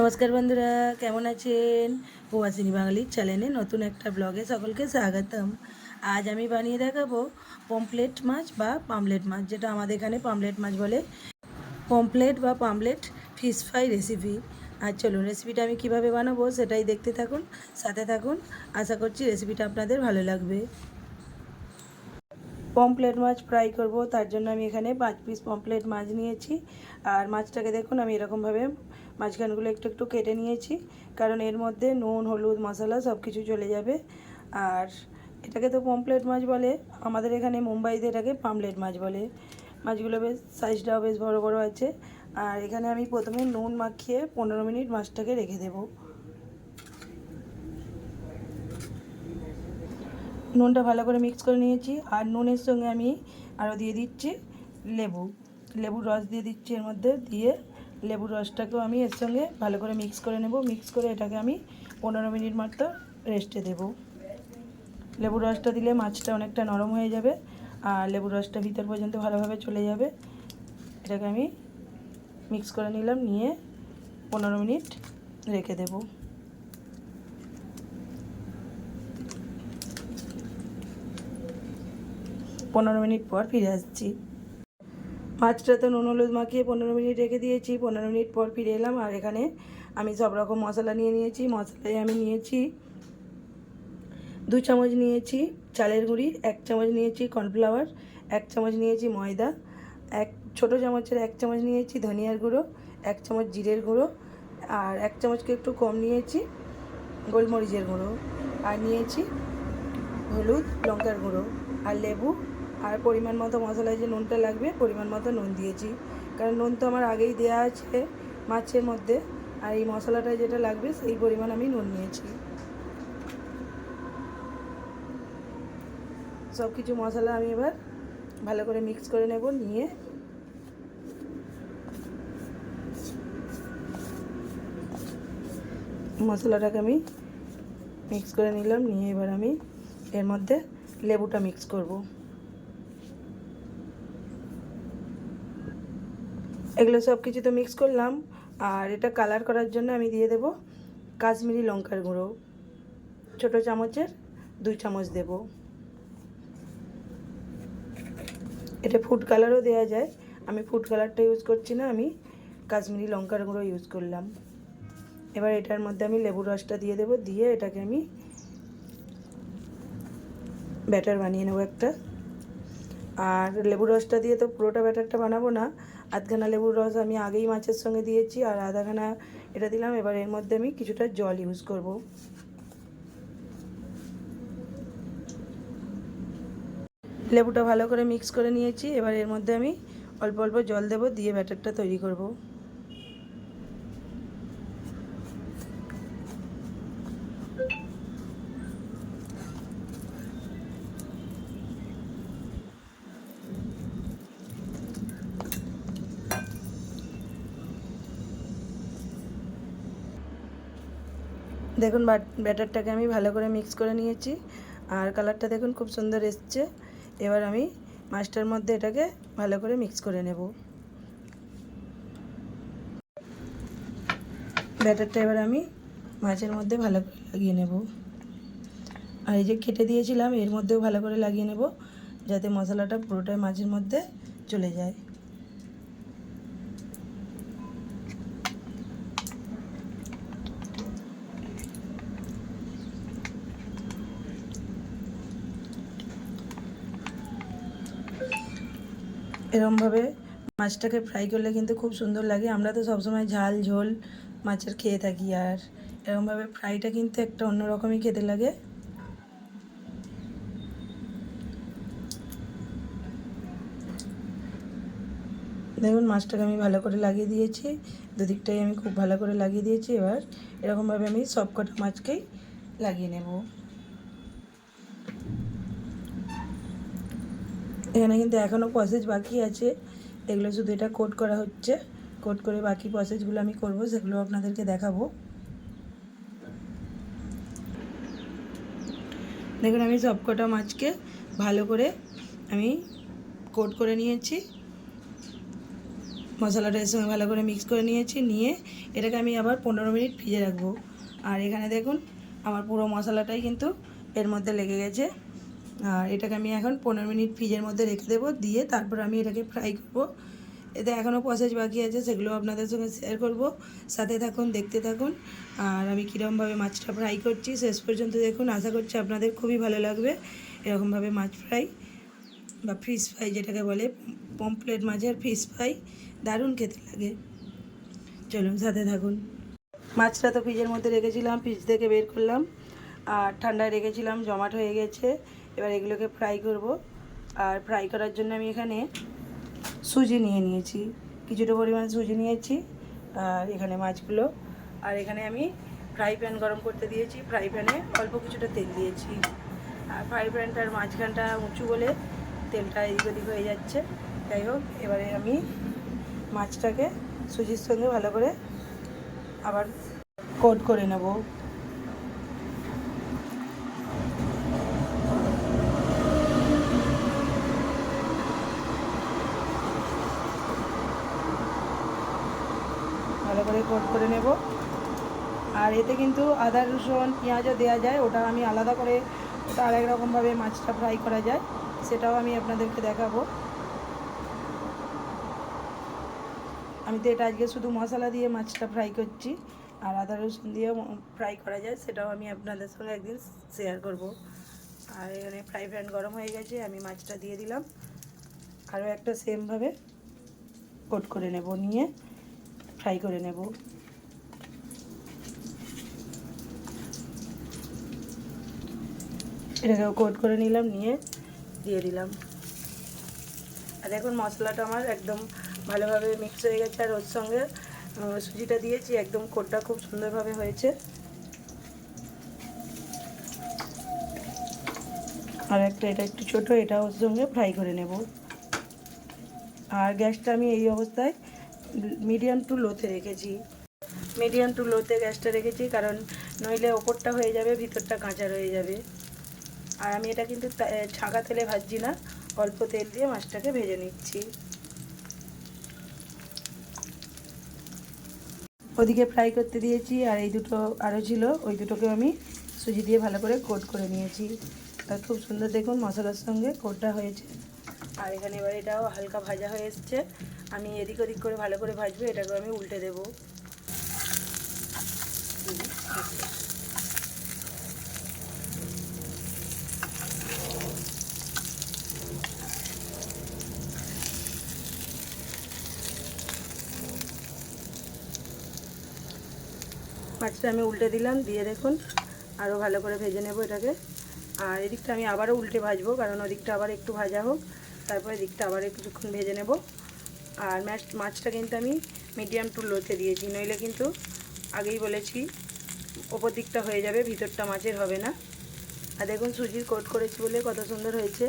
নমস্কার বন্ধুরা, কেমন আছেন? প্রবাসিনী বাঙালির চ্যানেলে নতুন একটা ব্লগে সকলকে স্বাগতম। আজ আমি বানিয়ে দেখাবো পমপ্লেট মাছ বা পামলেট মাছ, যেটা আমাদের এখানে পামলেট মাছ বলে। পমপ্লেট বা পামলেট ফিশ ফ্রাই রেসিপি। আর চলুন, রেসিপিটা আমি কীভাবে বানাবো সেটাই দেখতে থাকুন, সাথে থাকুন। আশা করছি রেসিপিটা আপনাদের ভালো লাগবে। পমপ্লেট মাছ ফ্রাই করব, তার জন্য আমি এখানে পাঁচ পিস পমপ্লেট মাছ নিয়েছি। আর মাছটাকে দেখুন, আমি এরকমভাবে মাঝখানগুলো একটু একটু কেটে নিয়েছি, কারণ এর মধ্যে নুন, হলুদ, মশলা সব কিছু চলে যাবে। আর এটাকে তো পমপ্লেট মাছ বলে, আমাদের এখানে মুম্বাইতে এটাকে পামলেট মাছ বলে। মাছগুলো বেশ, সাইজটাও বেশ বড় বড় আছে। আর এখানে আমি প্রথমে নুন মাখিয়ে পনেরো মিনিট মাছটাকে রেখে দেবো। নুনটা ভালো করে মিক্স করে নিয়েছি, আর নুনের সঙ্গে আমি আরও দিয়ে দিচ্ছি লেবু। লেবুর রস দিয়ে দিচ্ছি এর মধ্যে, দিয়ে লেবুর রসটাকেও আমি এর সঙ্গে ভালো করে মিক্স করে নেব। মিক্স করে এটাকে আমি পনেরো মিনিট মতো রেস্টে দেব। লেবুর রসটা দিলে মাছটা অনেকটা নরম হয়ে যাবে আর লেবুর রসটা ভিতর পর্যন্ত ভালোভাবে চলে যাবে। এটাকে আমি মিক্স করে নিলাম, নিয়ে পনেরো মিনিট রেখে দেবো। পনেরো মিনিট পর ফিরে আসছি। মাছটা তো নুন হলুদ মাখিয়ে পনেরো মিনিট রেখে দিয়েছি, পনেরো মিনিট পর ফিরে এলাম আর এখানে আমি সব রকম মশলা নিয়ে নিয়েছি। মশলায় আমি নিয়েছি দু চামচ নিয়েছি চালের গুঁড়ি, এক চামচ নিয়েছি কর্নফ্লাওয়ার, এক চামচ নিয়েছি ময়দা, এক ছোটো চামচের এক চামচ নিয়েছি ধনিয়ার গুঁড়ো, এক চামচ জিরের গুঁড়ো আর এক চামচকে একটু কম নিয়েছি গোলমরিচের গুঁড়ো আর নিয়েছি হলুদ লঙ্কার গুঁড়ো আর লেবু আর পরিমাণ মতো মশলায় যে নুনটা লাগবে, পরিমাণ মতো নুন দিয়েছি। কারণ নুন তো আমার আগেই দেওয়া আছে মাছের মধ্যে, আর এই মশলাটা যেটা লাগবে সেই পরিমাণ আমি নুন নিয়েছি। সব কিছু মশলা আমি এবার ভালো করে মিক্স করে নেব, নিয়ে মশলাটাকে আমি মিক্স করে নিলাম, নিয়ে এবার আমি এর মধ্যে লেবুটা মিক্স করব। এগুলো সব কিছু তো মিক্স করলাম। আর এটা কালার করার জন্য আমি দিয়ে দেব কাশ্মীরি লঙ্কার গুঁড়ো। ছোটো চামচের দুই চামচ দেব। এটা ফুড কালারও দেওয়া যায়। আমি ফুড কালারটা ইউজ করছি না, আমি কাশ্মীরি লঙ্কার গুঁড়ো ইউজ করলাম। এবার এটার মধ্যে আমি লেবুর রসটা দিয়ে দেবো, দিয়ে এটাকে আমি ব্যাটার বানিয়ে নেব একটা। আর লেবুর রসটা দিয়ে তো পুরোটা ব্যাটারটা বানাবো না আধখানা লেবুর রস আমি আগেই মাছের সঙ্গে দিয়েছি আর আধাখানা এটা দিলাম। এবার এর মধ্যে আমি কিছুটা জল ইউজ করব। লেবুটা ভালো করে মিক্স করে নিয়েছি। এবার এর মধ্যে আমি অল্প অল্প জল দেবো, দিয়ে ব্যাটারটা তৈরি করব। দেখুন ব্যাটারটাকে আমি ভালো করে মিক্স করে নিয়েছি। আর কালারটা দেখুন, খুব সুন্দর এসছে। এবার আমি মাছটার মধ্যে এটাকে ভালো করে মিক্স করে নেব। ব্যাটারটা এবার আমি মাছের মধ্যে ভালো করে লাগিয়ে নেব। আর এই যে কেটে দিয়েছিলাম, এর মধ্যেও ভালো করে লাগিয়ে নেব, যাতে মশলাটা পুরোটাই মাছের মধ্যে চলে যায়। এরমভাবে মাছটাকে ফ্রাই করলে কিন্তু খুব সুন্দর লাগে। আমরা তো সবসময় ঝাল, ঝোল মাছের খেয়ে থাকি আর এরমভাবে ফ্রাইটা কিন্তু একটা অন্যরকমই খেতে লাগে। দেখুন, মাছটাকে আমি ভালো করে লাগিয়ে দিয়েছি। দুদিকটাই আমি খুব ভালো করে লাগিয়ে দিয়েছি। এবার এরকমভাবে আমি সব কটা মাছকেই লাগিয়ে নেব। এখানে কিন্তু এখনও প্রসেস বাকি আছে। এগুলো শুধু এটা কোট করা হচ্ছে। কোট করে বাকি প্রসেসগুলো আমি করব, সেগুলো আপনাদেরকে দেখাবো। দেখুন, আমি সবকটা মাছকে ভালো করে আমি কোট করে নিয়েছি। মশলাটা এর সঙ্গে ভালো করে মিক্স করে নিয়েছি। নিয়ে এটাকে আমি আবার পনেরো মিনিট ভিজে রাখব। আর এখানে দেখুন, আমার পুরো মশলাটাই কিন্তু এর মধ্যে লেগে গেছে। আর এটাকে আমি এখন পনেরো মিনিট ফ্রিজের মধ্যে রেখে দেবো, দিয়ে তারপর আমি এটাকে ফ্রাই করব। এতে এখনও প্রসেস বাকি আছে, সেগুলো আপনাদের সঙ্গে শেয়ার করব। সাথে থাকুন, দেখতে থাকুন। আর আমি কীরকমভাবে মাছটা ফ্রাই করছি, শেষ পর্যন্ত দেখুন। আশা করছি আপনাদের খুবই ভালো লাগবে এরকমভাবে মাছ ফ্রাই বা ফিশ ফ্রাই যেটাকে বলে পমপ্লেট মাছের ফিশ ফ্রাই দারুণ খেতে লাগে। চলুন, সাথে থাকুন। মাছটা তো ফ্রিজের মধ্যে রেখেছিলাম ফ্রিজ থেকে বের করলাম। আর ঠান্ডায় রেখেছিলাম, জমাট হয়ে গেছে। এবার এগুলোকে ফ্রাই করব। আর ফ্রাই করার জন্য আমি এখানে সুজি নিয়ে নিয়েছি। কিছুটা পরিমাণ সুজি নিয়েছি, আর এখানে মাছগুলো। আর এখানে আমি ফ্রাই প্যান গরম করতে দিয়েছি। ফ্রাই প্যানে অল্প কিছুটা তেল দিয়েছি। আর ফ্রাই প্যানটার মাঝখানটা উঁচু বলে তেলটা এদিক ওদিক হয়ে যাচ্ছে। যাই হোক, এবারে আমি মাছটাকে সুজির সঙ্গে ভালো করে আবার কোট করে নেব। করে কোট করে নেব। আর এতে কিন্তু আদা, রসুন, পেঁয়াজও দেওয়া যায়। ওটা আমি আলাদা করে, ওটা আরেক রকমভাবে মাছটা ফ্রাই করা যায়। সেটাও আমি আপনাদেরকে দেখাবো। আমি তো এটা আজকে শুধু মশলা দিয়ে মাছটা ফ্রাই করছি। আর আদা, রসুন দিয়েও ফ্রাই করা যায়। সেটাও আমি আপনাদের সঙ্গে একদিন শেয়ার করব। আর এখানে ফ্রাই প্যান গরম হয়ে গেছে। আমি মাছটা দিয়ে দিলাম। আরও একটা সেমভাবে কোট করে নেব নিয়ে। ফ্রাই করে নেব। এটাকেও কোট করে নিলাম, নিয়ে দিয়ে দিলাম। আর দেখুন, মশলাটা আমার একদম ভালোভাবে মিক্স হয়ে গেছে, আর ওর সঙ্গে সুজিটা দিয়েছি, একদম কোটটা খুব সুন্দরভাবে হয়েছে। আর একটা, এটা একটু ছোট, এটা ওর সঙ্গে ফ্রাই করে নেব। আর গ্যাসটা আমি এই অবস্থায় মিডিয়াম টু লোতে রেখেছি। মিডিয়াম টু লোতে গ্যাসটা রেখেছি, কারণ নইলে ওপরটা হয়ে যাবে, ভিতরটা কাঁচা রয়ে যাবে। আর আমি এটা কিন্তু ছাঁকা তেলে ভাজছি না, অল্প তেল দিয়ে মাছটাকে ভেজে নিচ্ছি। ওদিকে ফ্রাই করতে দিয়েছি, আর এই দুটো আরও ছিল, ওই দুটোকেও আমি সুজি দিয়ে ভালো করে কোট করে নিয়েছি। আর খুব সুন্দর দেখুন মশলার সঙ্গে কোটটা হয়েছে। আর এখানে এবার এটাও হালকা ভাজা হয়ে এসছে। আমি এদিক ওদিক করে ভালো করে ভাজবো এটাকে আমি উল্টে দেবো। মাছটা আমি উল্টে দিলাম, দিয়ে দেখুন আরও ভালো করে ভেজে নেব এটাকে। আর এদিকটা আমি আবারও উল্টে ভাজবো, কারণ ওদিকটা আবার একটু ভাজা হোক, তারপরে এদিকটা আবার কিছুক্ষণ ভেজে নেব। আর মাছ মাছটা কিন্তু আমি মিডিয়াম টু লোতে দিয়েছি। নইলে কিন্তু আগেই বলেছি, ওপর দিকটা হয়ে যাবে, ভিতরটা মাছের হবে না। আর দেখুন, সুজির কোট করেছি বলে কত সুন্দর হয়েছে।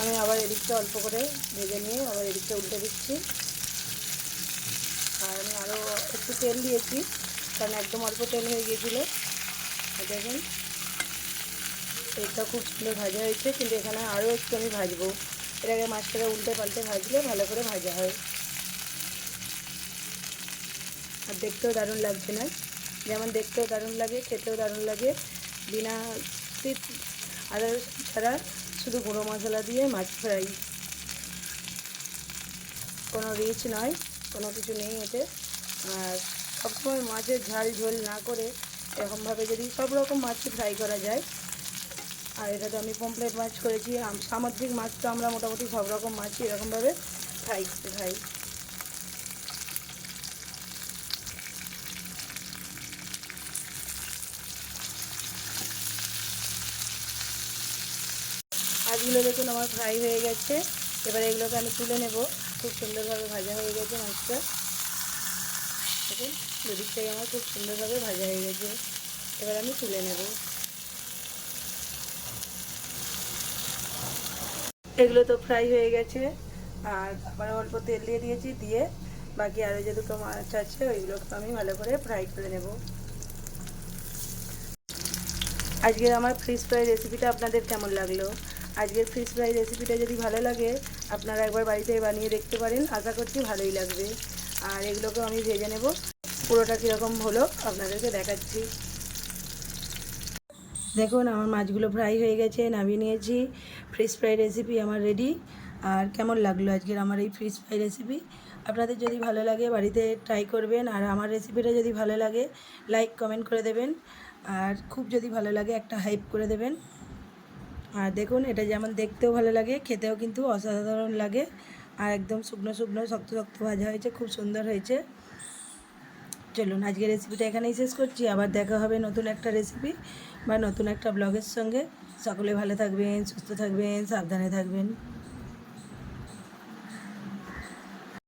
আমি আবার এদিকটা অল্প করে ভেজে নিয়ে আবার এদিকটা উল্টে দিচ্ছি। আর আমি আরও একটু তেল দিয়েছি, কারণ একদম অল্প তেল হয়ে গিয়েছিল। দেখুন এটা খুব সুন্দর ভাজা হয়েছে, কিন্তু এখানে আরও একটু আমি ভাজবো। এটাকে মাছটাকে উল্টে পাল্টে ভাজলে ভালো করে ভাজা হয়। আর দেখতেও দারুণ লাগছে না? যেমন দেখতেও দারুণ লাগে, খেতেও দারুণ লাগে। বিনা শীত আদা ছাড়া শুধু গুঁড়ো মশলা দিয়ে মাছ ফ্রাই। কোনো রিচ নয়, কোনো কিছু নেই এতে। আর সবসময় মাছের ঝাল ঝোল না করে এরকমভাবে যদি সব রকম মাছ ফ্রাই করা যায় আর এটা তো আমি পমপ্লেট মাছ করেছি। সামুদ্রিক মাছ তো আমরা মোটামুটি সব রকম মাছই এরকমভাবে করতে খাই। আজগুলো দেখুন আমার ফ্রাই হয়ে গেছে। এবার এগুলোকে আমি তুলে নেব। খুব সুন্দরভাবে ভাজা হয়ে গেছে মাছটা। দেখুন দুদিকটাই আমার খুব সুন্দরভাবে ভাজা হয়ে গেছে। এবার আমি তুলে নেব। এগুলো তো ফ্রাই হয়ে গেছে। আর আবার অল্প তেল দিয়ে দিয়েছি, দিয়ে বাকি আরও যে দুটো মাছ আছে, ওইগুলোকে আমি ভালো করে ফ্রাই করে নেব। আজকের আমার ফিশ ফ্রাই রেসিপিটা আপনাদের কেমন লাগল? আজকের ফিশ ফ্রাই রেসিপিটা যদি ভালো লাগে, আপনারা একবার বাড়িতে বানিয়ে দেখতে পারেন, আশা করছি ভালোই লাগবে। আর এগুলোকেও আমি ভেজে নেব। পুরোটা কীরকম হলো, আপনাদেরকে দেখাচ্ছি। দেখুন, আমার মাছগুলো ফ্রাই হয়ে গেছে, নামিয়ে নিয়েছি। ফিশ ফ্রাই রেসিপি আমার রেডি আর কেমন লাগল আজকের আমার এই ফিশ ফ্রাই রেসিপি আপনাদের যদি ভালো লাগে বাড়িতে ট্রাই করবেন, আর আমার রেসিপিটা যদি ভালো লাগে লাইক কমেন্ট করে দেবেন। আর খুব যদি ভালো লাগে, একটা হাইপ করে দেবেন। আর দেখুন, এটা যেমন দেখতেও ভালো লাগে, খেতেও কিন্তু অসাধারণ লাগে। আর একদম শুকনো শুকনো, শক্ত শক্ত ভাজা হয়েছে, খুব সুন্দর হয়েছে। চলুন আজকে রেসিপিটা এখানেই শেষ করছি। আবার দেখা হবে নতুন একটা রেসিপি বা নতুন একটা ব্লগের সঙ্গে। সকলে ভালো থাকবেন, সুস্থ থাকবেন, সাবধানে থাকবেন।